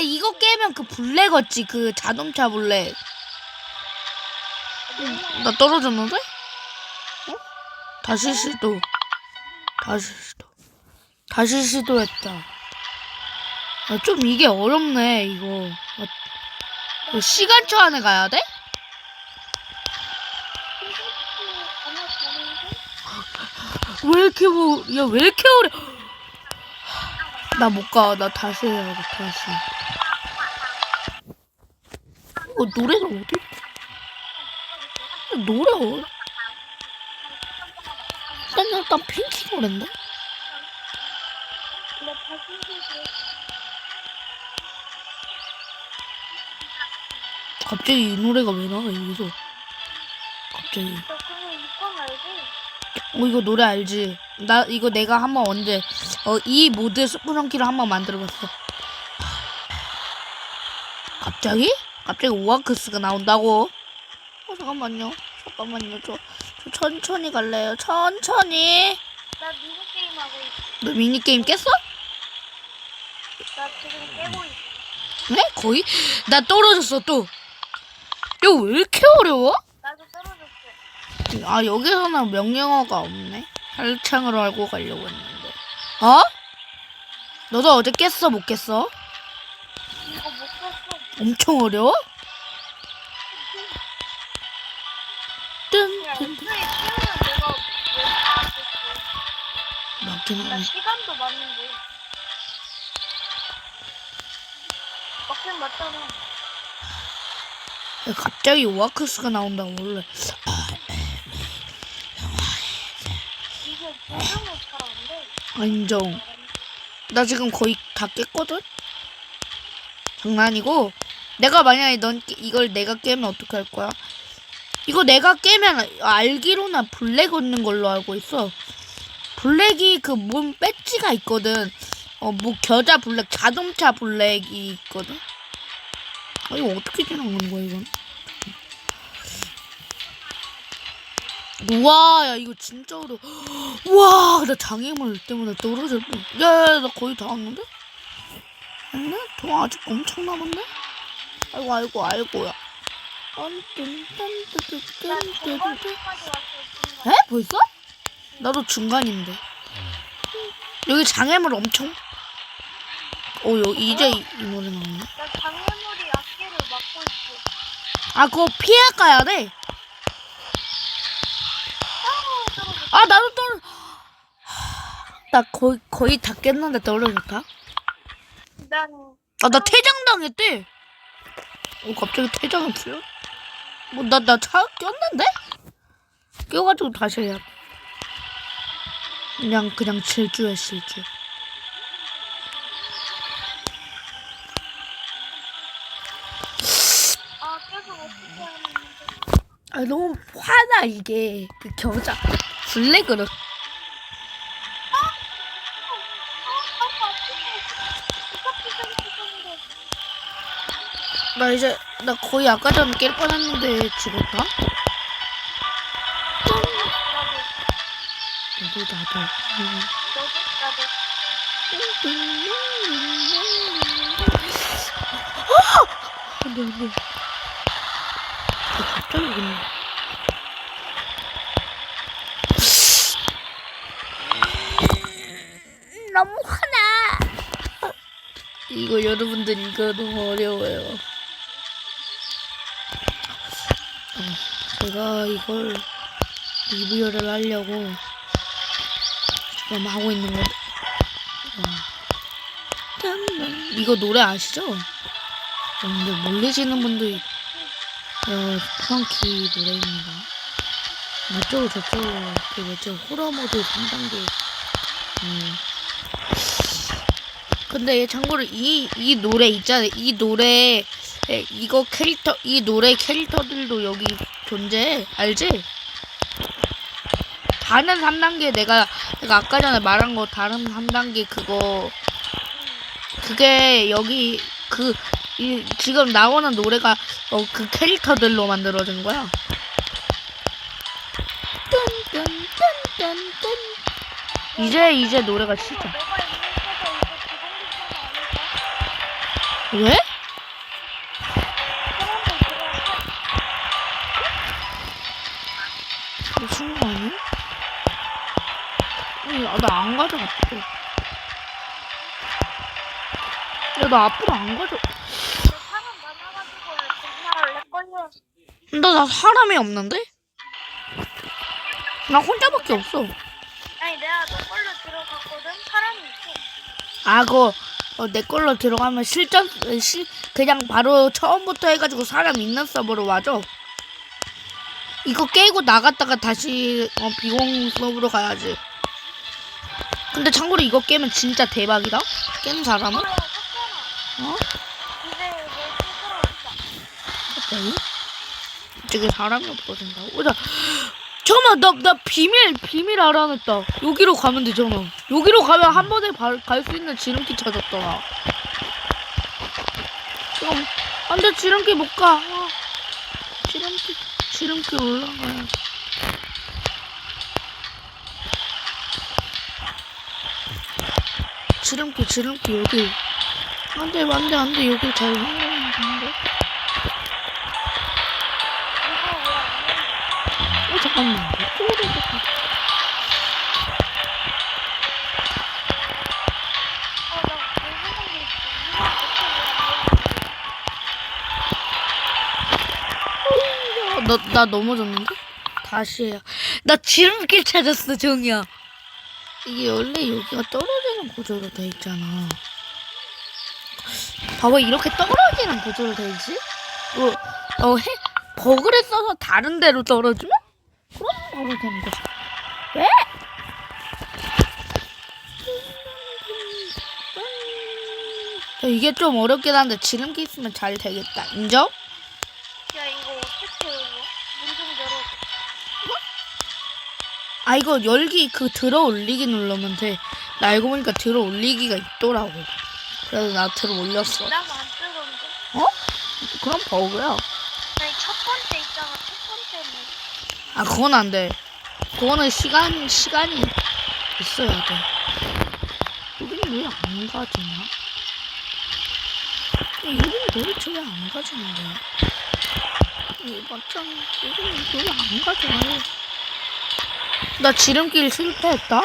이거 깨면 그 블랙 어찌 그 자동차 블랙. 나 떨어졌는데? 어? 다시 시도. 다시 시도. 다시 시도했다. 아, 좀 이게 어렵네 이거. 아, 시간초 안에 가야 돼? 왜 이렇게 뭐, 야, 왜 이렇게 어려. 나 못 가. 나 다시 해야겠다, 다시. 어, 노래가 어디? 노래? 난 일단 핑키 노랜데? 갑자기 이 노래가 왜 나와, 여기서? 갑자기. 어, 이거 노래 알지? 나, 이거 내가 한번 언제, 어, 이 모드 스프렁키를 한번 만들어봤어. 갑자기? 갑자기 오아크스가 나온다고? 어, 잠깐만요. 잠깐만요. 저, 저 천천히 갈래요. 천천히. 나 미니게임 하고 있어. 너 미니게임 깼어? 나 지금 깨고 있어. 네? 거의? 나 떨어졌어, 또. 이거 왜 이렇게 어려워? 나도 떨어졌어. 아, 여기서는 명령어가 없네. 혈창으로 알고 가려고 했는데. 어? 너도 어제 깼어, 못 깼어? 이거 못 깼어. 엄청 어려워? 뜬, 야, 키우면 내가 왜. 맞긴 나 하네. 시간도 맞는데. 맞긴 맞잖아. 야, 갑자기 오아크스가 나온다고, 원래. 이게 조명을 잘안 돼. 아, 인정. 나 지금 거의 다 깼거든? 장난이고, 내가 만약에 넌 깨- 이걸 내가 깨면 어떻게 할 거야? 이거 내가 깨면 알기로는 블랙 얻는 걸로 알고 있어. 블랙이 그 몸 배지가 있거든. 어, 뭐 겨자 블랙, 자동차 블랙이 있거든. 아, 이거 어떻게 지나가는 거야, 이건? 우와, 야, 이거 진짜 어려워. 우와, 나 장애물 때문에 떨어질 뻔. 야, 야, 나 거의 다 왔는데? 아니네? 돈 아직 엄청 남았네? 아이고, 아이고, 아이고야. 에? 벌써? 나도 중간인데. 여기 장애물 엄청. 어, 여기 이제 이, 이 노래 나오네. 나 장애물이 악기를 맡고 있어. 아, 그거 피해 가야 돼. 아, 나도 떨어. 나 거의, 거의 다 깼는데 떨어졌다. 난 아, 나 퇴장당했대. 어, 갑자기 퇴장을 풀려? 뭐, 나, 나차 꼈는데? 껴가지고 다시 해야 돼. 그냥, 그냥 질주해, 질주. 아, 계속 어떻게 하는데. 아, 너무 화나, 이게. 그 겨자. 블랙으로. 나 이제, 나 거의 아까 전에 깰 뻔했는데 죽었다? 나도, 나도, 나도. 음. 너도, 나도. 안 돼, 안 돼. 아, 갑자기 그냥. 너무 화나. 이거 여러분들 이거 너무 어려워요. 어, 제가 이걸 리뷰를 하려고 지금 하고 있는 거. 어. 짠. 이거 노래 아시죠? 어, 근데 모르시는 분도 있- 어, 프랑키 노래입니다. 이쪽으로 저쪽으로 그 뭐죠 호러 모드 3단계 음. 근데 참고로 이, 이 노래 있잖아요 이 노래 에, 이거 캐릭터 이 노래 캐릭터들도 여기 존재해 알지? 다른 3단계 내가 내가 아까 전에 말한 거 다른 3단계 그거 그게 여기 그 이, 지금 나오는 노래가 어, 그 캐릭터들로 만들어진 거야. 이제 이제 노래가 시작. 왜? 미친 거 아니야? 아니, 나안 가져갔대. 야, 나 앞으로 안 가져. 사람 많아가지고. 근데 나 사람이 없는데? 나 혼자밖에 없어. 아니 내가 너 걸로 들어갔거든. 사람이 있어. 아, 그거, 어, 내 걸로 들어가면 실전, 어, 실, 그냥 바로 처음부터 해가지고 사람 있는 서버로 와줘. 이거 깨고 나갔다가 다시, 어, 비공 서버로 가야지. 근데 참고로 이거 깨면 진짜 대박이다? 깬 사람은? 어. 어? 있다. 이쪽에 사람이 없어진다고? 어, 나, 잠깐만, 나, 나 비밀, 비밀 알아냈다. 여기로 가면 되잖아. 여기로 가면 한 번에 갈 수 있는 지름길 찾았다, 나. 그럼, 안 돼, 지름길 못 가. 아, 지름길, 지름길 올라가야 지름길, 지름길, 여기. 안 돼, 안 돼, 안 돼, 여기 잘 잠깐만. 어, 나나 넘어졌는데? 다시 해야. 나 지름길 찾았어, 정이야. 이게 원래 여기가 떨어지는 구조로 돼 있잖아. 봐봐, 이렇게 떨어지는 구조로 돼 있지? 어, 어, 해, 버그를 써서 다른 데로 떨어지면? 되는 거지. 왜? 야, 이게 좀 어렵긴 한데 지름길 있으면 잘 되겠다. 인정? 야 이거 어떻게 열어? 문좀 열어. 아 이거 열기 그 들어 올리기 누르면 돼. 나 알고 보니까 들어 올리기가 있더라고. 그래서 나 들어 올렸어. 나안 뜨던데. 어? 그럼 버그야. 아니 첫 번째 있잖아. 아 그건 안 돼. 그거는 시간 시간이 있어야 돼. 여기는 왜안 가지냐? 여기는 도대체 왜안 가지는 거야? 이 맞짱 여기는 왜안 가지냐? 나 지름길 실패했다.